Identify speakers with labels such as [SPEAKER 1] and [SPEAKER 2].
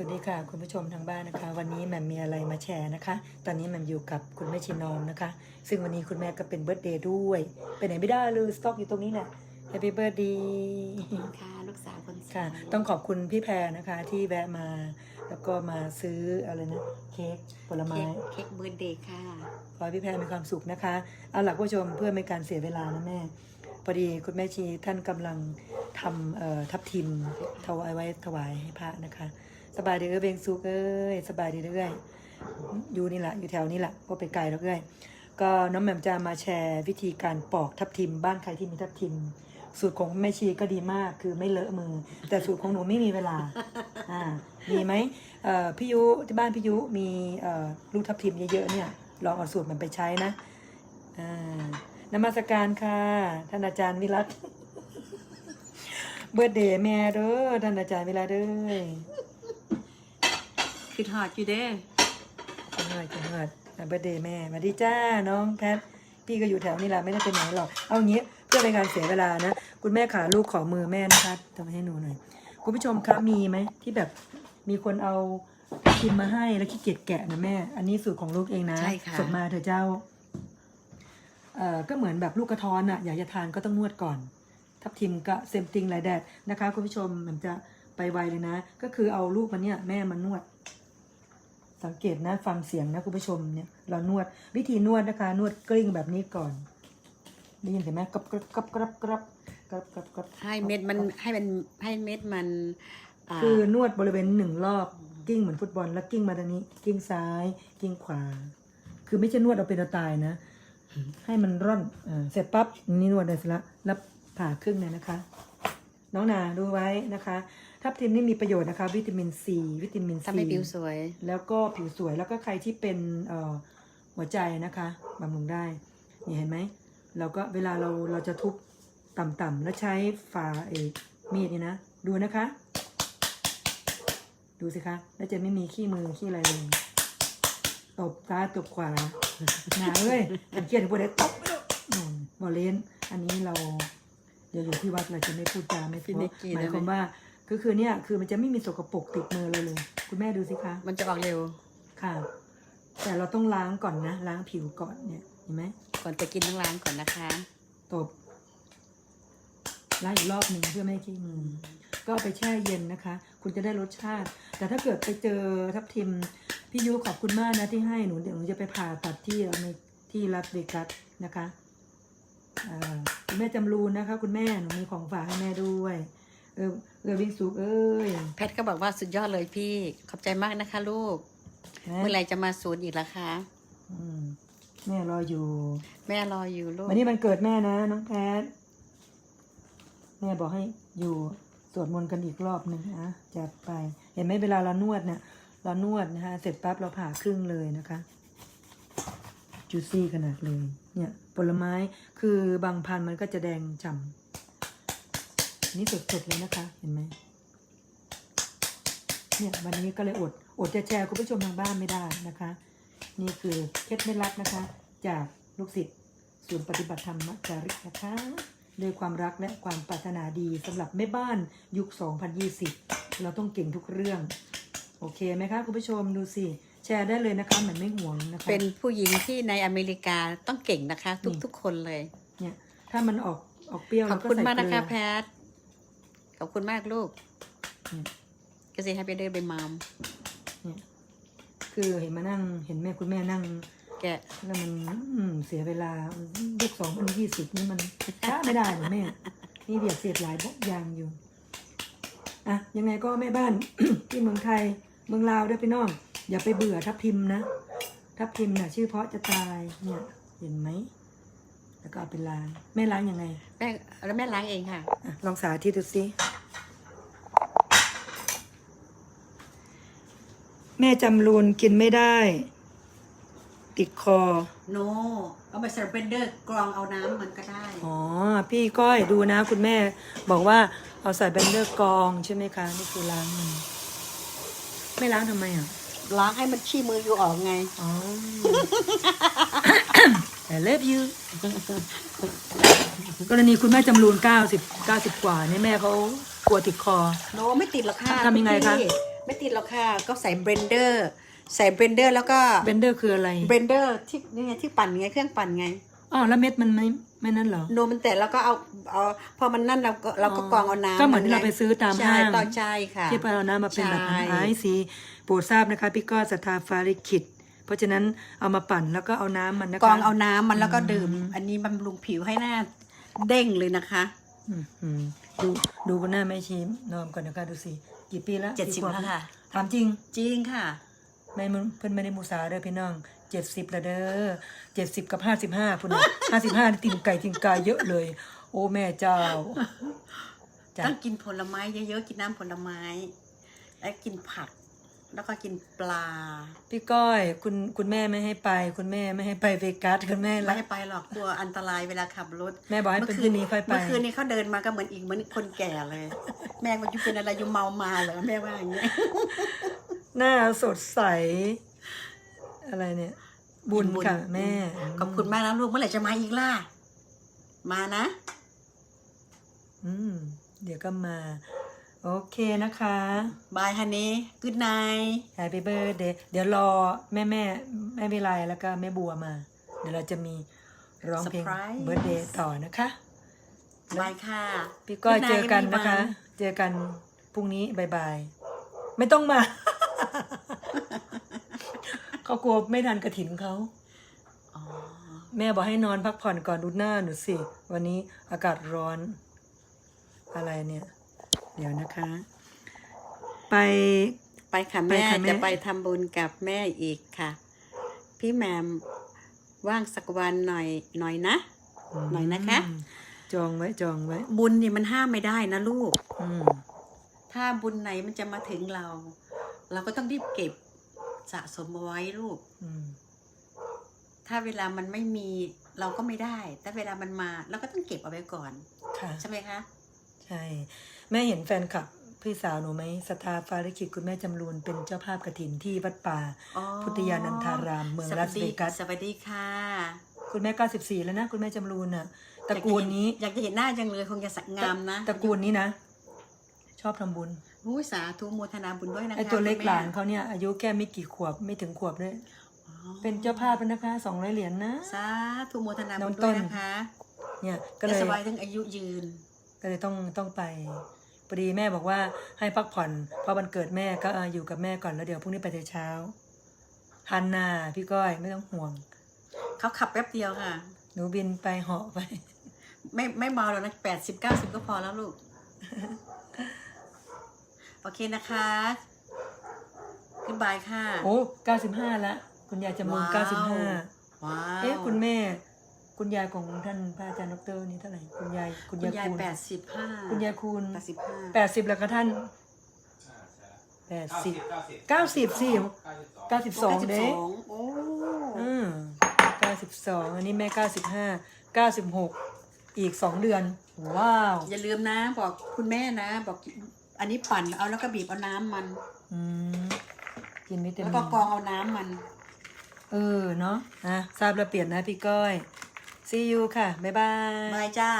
[SPEAKER 1] สวัสดีค่ะ คุณผู้ชมทางบ้านนะคะ วันนี้แหม่มมีอะไรมาแชร์นะคะ ตอนนี้แหม่มอยู่กับคุณแม่ชินอมนะคะ ซึ่งวันนี้คุณแม่ก็เป็นเบิร์ตเดย์ด้วย ไปไหนไม่ได้เลยสต็อกอยู่ตรงนี้แหละ Happy Birthday
[SPEAKER 2] ค่ะลูกสาวคนสวย
[SPEAKER 1] ค่ะ ต้องขอบคุณพี่แพรนะคะที่แวะมา แล้วก็มาซื้ออะไรนะเค้กผลไม้
[SPEAKER 2] เค้กเค้กเบิร์ดเดย์ค่ะ
[SPEAKER 1] ขอให้พี่แพรมีความสุขนะคะ เอาหลักผู้ชมเพื่อไม่การเสียเวลานะแม่พอดีคุณแม่ชีท่านกำลังทำเอ่อทับทิมถวายไว้ถวายให้พระนะคะ สบายดีเอ้ยเบงสุกเอ้ยสบายดีเรื่อยอยู่นี่แหละอยู่แถวนี้แหละก็ไปไกลแล้วเอ้ยก็น้องแหม่มจะมาแชร์วิธีการปอกทับทิม บ้านใครที่มีทับทิม สูตรของแม่ชีก็ดีมากคือไม่เลอะมือ แต่สูตรของหนูไม่มีเวลาอ่ามีไหมพี่ยุที่บ้านพี่ยุมีลูกทับทิมเยอะๆเนี่ยลองเอาสูตรมันไปใช้นะอ่านมัสการค่ะท่านอาจารย์วิรัตเบิร์ดเดย์แม่เด้อท่านอาจารย์วิรัตเด้ย
[SPEAKER 2] คือถอดอยู่เด้
[SPEAKER 1] จังหวัดจังหวัดเบิร์ดเดย์แม่สวัสดีจ้าน้องแพทพี่ก็อยู่แถวนี้แหละไม่ได้ไปไหนหรอก เอางี้เพื่อเป็นการเสียเวลานะ คุณแม่ขาลูกขอมือแม่นะคะทำให้หนูหน่อย คุณผู้ชมคะมีไหมที่แบบมีคนเอาพิมพ์มาให้แล้วขี้เกียจแกะนะแม่ อันนี้สูตรของลูกเองนะ
[SPEAKER 2] ใช่ค่ะ
[SPEAKER 1] ส่งมาเถอะเจ้า เอ่อ ก็เหมือนแบบลูกกระท้อนอะอยากจะทานก็ต้องนวดก่อน ทับทิมก็เซมติงไลแดดนะคะ คุณผู้ชมมันจะไปไวเลยนะ ก็คือเอาลูกมันเนี่ยแม่มันนวด สังเกตนะฟังเสียงนะคุณผู้ชมเนี่ยเรานวดวิธีนวดนะคะ นวดกลิ้งแบบนี้ก่อนได้ยินเสียงไหมกรับกรับกรับกรับกรับกรับกรับกรับ
[SPEAKER 2] ให้เม็ดมันให้มันให้เม็ดมันอ่า
[SPEAKER 1] คือนวดบริเวณหนึ่งรอบกิ้งเหมือนฟุตบอลแล้วกิ้งมาทางนี้ กิ้งซ้าย กิ้งขวา คือไม่ใช่นวดเอาเป็นเอาตายนะ ให้มันร่อนอ่าเสร็จปั๊บนี่นวดได้เสร็จแล้วแล้วผ่าครึ่งเลยนะคะ น้องนาดูไว้นะคะ ทับทิมนี่มีประโยชน์นะคะ วิตามินซี วิตามินซี
[SPEAKER 2] ทำให้ผิวสวย
[SPEAKER 1] แล้วก็ผิวสวยแล้วก็ใครที่เป็นเอ่อหัวใจนะคะบำรุงได้นี่เห็นไหมเราก็เวลาเราเราจะทุบต่ำๆแล้วใช้ฝาเอกมีดนี่นะ ดูนะคะ ดูสิคะ แล้วจะไม่มีขี้มือขี้อะไรเลยตบซ้ายตบขวาหนาเอ้ยฉันเครียดถึงพวกนี้ตบอืมบอลเลนอันนี้เราเดี๋ยวอยู่ที่วัดเราจะไม่พูดจาไม่เพ
[SPEAKER 2] พี่
[SPEAKER 1] ราะ
[SPEAKER 2] นิกกี้
[SPEAKER 1] หมาย
[SPEAKER 2] ได้ไหม
[SPEAKER 1] ความว่า ก็คือเนี่ยคือมันจะไม่มีสกปรกติดมือเลยเลย คุณแม่ดูสิคะ
[SPEAKER 2] มันจะออกเร็ว
[SPEAKER 1] ค่ะ แต่เราต้องล้างก่อนนะ ล้างผิวก่อนเนี่ยเห็นไหม
[SPEAKER 2] ก่อนจะกินต้องล้างก่อนนะคะ
[SPEAKER 1] ตบล้างอีกรอบหนึ่งเพื่อไม่ให้ขี้มือก็เอาไปแช่เย็นนะคะ คุณจะได้รสชาติ แต่ถ้าเกิดไปเจอทับทิมพี่ยุขอบคุณมากนะที่ให้หนูเดี๋ยวหนูจะไปผ่าตัดที่ในที่รัสเวกัสนะคะอ่าคุณแม่จำรูนนะคะ คุณแม่หนูมีของฝากให้แม่ด้วย เออเออวิ่งสุกเอ้ย
[SPEAKER 2] แพทก็บอกว่าสุดยอดเลยพี่ ขอบใจมากนะคะ ลูก
[SPEAKER 1] นะ
[SPEAKER 2] เมื่อไหรจะมาศูนย์อีกล่ะคะ
[SPEAKER 1] อืมแม่รออยู่
[SPEAKER 2] แม่รออยู่ลูก
[SPEAKER 1] วันนี้มันเกิดแม่นะน้องแพทแม่บอกให้อยู่สวดมนต์กันอีกรอบหนึ่งนะจัดไป เห็นไหมเวลาเรานวดเนี่ยเรานวดนะคะเสร็จปั๊บเราผ่าครึ่งเลยนะคะจูซี่ขนาดเลย เนี่ยผลไม้คือบางพันธุ์มันก็จะแดงฉ่ำ นี่สดๆเลยนะคะ เห็นไหมเนี่ยวันนี้ก็เลยอดอดจะแชร์คุณผู้ชมทางบ้านไม่ได้นะคะ นี่คือเคล็ดไม่ลับนะคะ จากลูกศิษย์ศูนย์ปฏิบัติธรรมมัจจาริกนะคะด้วยความรักและความปรารถนาดีสำหรับแม่บ้านยุค 2020 เราต้องเก่งทุกเรื่อง โอเคไหมคะคุณผู้ชมดูสิ แชร์ได้เลยนะคะเหมือนไม่ห่วงนะคะ
[SPEAKER 2] เป็นผู้หญิงที่ในอเมริกาต้องเก่งนะคะ ทุก
[SPEAKER 1] นี่
[SPEAKER 2] ทุกคนเลย
[SPEAKER 1] เนี่ย ถ้ามันออกออกเปรี้ยว
[SPEAKER 2] ขอบ
[SPEAKER 1] เราก็
[SPEAKER 2] คุณ
[SPEAKER 1] ใส่
[SPEAKER 2] มาก
[SPEAKER 1] เก
[SPEAKER 2] นะ
[SPEAKER 1] ลื
[SPEAKER 2] คะ
[SPEAKER 1] อ
[SPEAKER 2] แพท ขอบคุณมากลูก
[SPEAKER 1] อืม
[SPEAKER 2] ก็สิให้ไปเดินไปมาม
[SPEAKER 1] เนี่ยคือเห็นมานั่งเห็นแม่คุณแม่นั่ง
[SPEAKER 2] แกะ
[SPEAKER 1] แล้วมันอืมเสียเวลายุคสองพันยี่สิบนี่มันช้าไม่ได้หรอแม่ นี่เบียดเสียดหลายอย่างอยู่อะยังไงก็แม่บ้าน ที่เมืองไทยเมืองลาวด้วยพี่น้อง อย่าไปเบื่อทับทิมนะ ทับทิมน่ะ ชื่อเพราะจะตายเนี่ย เห็นไหม แล้วก็เอาไปล้าง แม่ล้างยังไง
[SPEAKER 2] แม่แล้วแม่ล้างเองค่ะ
[SPEAKER 1] อะลองสาธิตดูสิแม่จำรูนกินไม่ได้ ติดคอ
[SPEAKER 2] โน เอาไปใส่เบนเดอร์กรองเอาน้ำมันก็ได้
[SPEAKER 1] อ๋อ พี่ก้อยดูนะ คุณแม่ บอกว่าเอาใส่เบนเดอร์กรองใช่ไหมคะ นี่คือล้างมัน ไม่ล้างทำไมอะ
[SPEAKER 2] ล้างให้มันขี้มืออยู่ออกไง
[SPEAKER 1] อ๋อ I love you กรณีคุณแม่จำรูน90 90 กว่าเนี่ยแม่เขากลัวติดคอ
[SPEAKER 2] โนไม่ติดหรอกค่ะ
[SPEAKER 1] ทำยังไงคะ
[SPEAKER 2] พี่ไม่ติดหรอกค่ะ ก็ใส่เบรนเดอร์ ใส่เบรนเดอร์แล้วก็
[SPEAKER 1] เบนเดอร์คืออะไร
[SPEAKER 2] เบรนเดอร์ที่นี่ไงที่ปั่นไงเครื่องปั่นไง
[SPEAKER 1] อ๋อแล้วเม็ดมันไม่ไม่นั่นเหรอ
[SPEAKER 2] นวมมันแตกแล้วก็เอาเอาพอมันนั่นเราก็เราก็กรองเอาน้ำ
[SPEAKER 1] ก็เหมือนที่
[SPEAKER 2] ไง
[SPEAKER 1] เราไปซื้อตาม
[SPEAKER 2] ใช่
[SPEAKER 1] ห้าง
[SPEAKER 2] ต้องใช่ค่ะ
[SPEAKER 1] ที่ไปเอาน้ำมาเป็นแบบ
[SPEAKER 2] ใช่
[SPEAKER 1] ไอซีโปรดทราบนะคะพี่ก้อยศรัทธาฟาริคิด เพราะฉะนั้นเอามาปั่นแล้วก็เอาน้ำมันนะคะ
[SPEAKER 2] กรองเอาน้ำมันแล้วก็ดื่ม
[SPEAKER 1] อืม
[SPEAKER 2] อันนี้บำรุงผิวให้หน้าเด้งเลยนะคะ
[SPEAKER 1] อืมอืมดูดูกันหน้าแม่ชีนอมก่อนนะคะดูสิกี่ปีแล้ว
[SPEAKER 2] เจ็ดสิบ
[SPEAKER 1] กี่ข
[SPEAKER 2] แล้วค่ะ
[SPEAKER 1] ถามจริง
[SPEAKER 2] จริงค่ะ
[SPEAKER 1] ไม่มึงเพิ่นไม่ได้มูสาเด้อพี่น้องเจ็ดสิบละเด้อเจ็ดสิบกับห้าสิบห้าพุ่นห้าสิบห้าติ่งไก่ติ่งกายเยอะเลย โอ้แม่เจ้าจ้ะ
[SPEAKER 2] ต้องกินผลไม้เยอะๆ กินน้ำผลไม้ และกินผัก แล้วก็กินปลา
[SPEAKER 1] พี่ก้อย คุณคุณแม่ไม่ให้ไป คุณแม่ไม่ให้ไปเวกัสคุณแม่
[SPEAKER 2] ไม่
[SPEAKER 1] รัก
[SPEAKER 2] ให้ไปหรอกกลัวอันตรายเวลาขับรถ
[SPEAKER 1] แม่บอกให้เป็นพรุ่งนี้ค่อยไป
[SPEAKER 2] เมื่อคืนนี้เขาเดินมาก็เหมือนอีกเหมือนคนแก่เลย แม่ว่าอยู่เป็นอะไรอยู่เมามาเหรอแม่ว่าอย่างเงี้ย
[SPEAKER 1] หน้าสดใส อะไรเนี่ย บุญค่ะ แม่
[SPEAKER 2] ขอบคุณมากนะลูกเมื่อไหร่จะมาอีกล่ะ มานะ
[SPEAKER 1] อืม เดี๋ยวก็มา โอเคนะคะ
[SPEAKER 2] บายฮันนี่กูดไน
[SPEAKER 1] Happy birthday เดี๋ยวรอแม่แม่แม่วิไลแล้วก็แม่บัวมา เดี๋ยวเราจะมีร้องเพลง
[SPEAKER 2] Surprise
[SPEAKER 1] birthday ต่อนะคะ
[SPEAKER 2] บายค่ะ
[SPEAKER 1] พี่ก้อย
[SPEAKER 2] Good night
[SPEAKER 1] เจอกันนะคะ
[SPEAKER 2] everyone
[SPEAKER 1] เจอกันพรุ่งนี้บายบาย ไม่ต้องมา เขากลัวไม่ทันกระถินเขา
[SPEAKER 2] อ๋อ
[SPEAKER 1] แม่บอกให้นอนพักผ่อนก่อนดูหน้าหนูสิ วันนี้อากาศร้อน อะไรเนี่ย เดี๋ยวนะคะ ไป
[SPEAKER 2] ไปค่ะ
[SPEAKER 1] ไป
[SPEAKER 2] แม่
[SPEAKER 1] ค่ะแม่
[SPEAKER 2] จะไปทำบุญกับแม่อีกค่ะ พี่แหมมว่างสักวันหน่อยหน่อยนะ หน่อยนะคะ
[SPEAKER 1] มจองไว้จองไว้
[SPEAKER 2] บุญนี่มันห้ามไม่ได้นะลูก
[SPEAKER 1] อืม
[SPEAKER 2] ถ้าบุญไหนมันจะมาถึงเรา เราก็ต้องรีบเก็บสะสมเอาไว้ลูก
[SPEAKER 1] อืม
[SPEAKER 2] ถ้าเวลามันไม่มีเราก็ไม่ได้ แต่เวลามันมาเราก็ต้องเก็บเอาไว้ก่อน
[SPEAKER 1] ค่ะ
[SPEAKER 2] ใช่ไหมคะ
[SPEAKER 1] ใช่ แม่เห็นแฟนคลับพี่สาวหนูไหมสตาฟาริกิจคุณแม่จำรูนเป็นเจ้าภาพกระถินที่วัดป่า
[SPEAKER 2] อ๋อ
[SPEAKER 1] พุทธยานันทาราม เมือง
[SPEAKER 2] ส
[SPEAKER 1] ลา
[SPEAKER 2] วั
[SPEAKER 1] ส
[SPEAKER 2] สดี
[SPEAKER 1] เวกัส
[SPEAKER 2] สวัสดีค่ะ
[SPEAKER 1] คุณแม่ 94 แล้วนะ คุณแม่จำรูนน่ะตระกูลนี้
[SPEAKER 2] อยากจะเห็นหน้าจังเลยคงจะสักงามนะ
[SPEAKER 1] ตระกูลนี้นะ ชอบทำบุญ
[SPEAKER 2] อุ้ยสาธุโมทนาบุญด้วยนะคะ
[SPEAKER 1] ไอตัวเล็ก
[SPEAKER 2] คุณ
[SPEAKER 1] ห
[SPEAKER 2] แม่
[SPEAKER 1] ลานเขาเนี่ยอายุแค่ไม่กี่ขวบไม่ถึงขวบด้วย
[SPEAKER 2] อ๋อ
[SPEAKER 1] เป็นเจ้าภาพแล้วนะคะสองร้อยเหรียญนะ
[SPEAKER 2] สาธุโมทนา
[SPEAKER 1] น้
[SPEAKER 2] บุ
[SPEAKER 1] อง
[SPEAKER 2] ญ
[SPEAKER 1] ต้
[SPEAKER 2] ด้วย
[SPEAKER 1] น
[SPEAKER 2] นะคะ
[SPEAKER 1] เนี่ยก็เล
[SPEAKER 2] และ
[SPEAKER 1] ย
[SPEAKER 2] สบายถึงอายุยืน
[SPEAKER 1] ก็เลยต้องต้องไป พอดีแม่บอกว่าให้พักผ่อนเพราะวันเกิดแม่ก็เอออยู่กับแม่ก่อนแล้วเดี๋ยวพรุ่งนี้ไปแต่เช้าฮันนาพี่ก้อยไม่ต้องห่วง
[SPEAKER 2] เขาขับแป๊บเดียวค่ะ
[SPEAKER 1] หนูบินไปเหาะไป
[SPEAKER 2] ไม่ไม่เมาแล้วนะแปดสิบเก้าสิบก็พอแล้วลูก โอเคนะคะขึ้นบายค่ะ
[SPEAKER 1] โอ้เก้าสิบห้าละ คุณยายจำลองเก้าสิบห้า
[SPEAKER 2] ว้าว
[SPEAKER 1] เอ๊ะคุณแม่ คุณยายของท่านพระอาจารย์ดอกเตอรนี่เท่าไหร่คุณยายคุณ
[SPEAKER 2] คุณ
[SPEAKER 1] ยาย
[SPEAKER 2] ยาย
[SPEAKER 1] คูณ
[SPEAKER 2] แปดสิบห้า
[SPEAKER 1] คุณยายคูณ
[SPEAKER 2] แปดสิบห้า
[SPEAKER 1] แปดสิบแล้วก็ท่านแปดสิบเก้าสิบสิเก้าสิบสองเด้
[SPEAKER 2] โอ้
[SPEAKER 1] อืมเก้าสิบสองอันนี้แม่เก้าสิบห้าเก้าสิบหกอีกสองเดือน ว้าว
[SPEAKER 2] อย่าลืมนะ บอกคุณแม่นะ บอกอันนี้ปั่นเอาแล้วก็บีบเอาน้ำมัน
[SPEAKER 1] อืมกินวิตา
[SPEAKER 2] แล้ว
[SPEAKER 1] มิ
[SPEAKER 2] ก็
[SPEAKER 1] น
[SPEAKER 2] กรองเอาน้ำมัน
[SPEAKER 1] เออเนาะอะทราบแล้วเปลี่ยนนะพี่ก้อย see you ค่ะ บ๊ายบาย
[SPEAKER 2] บายจ้า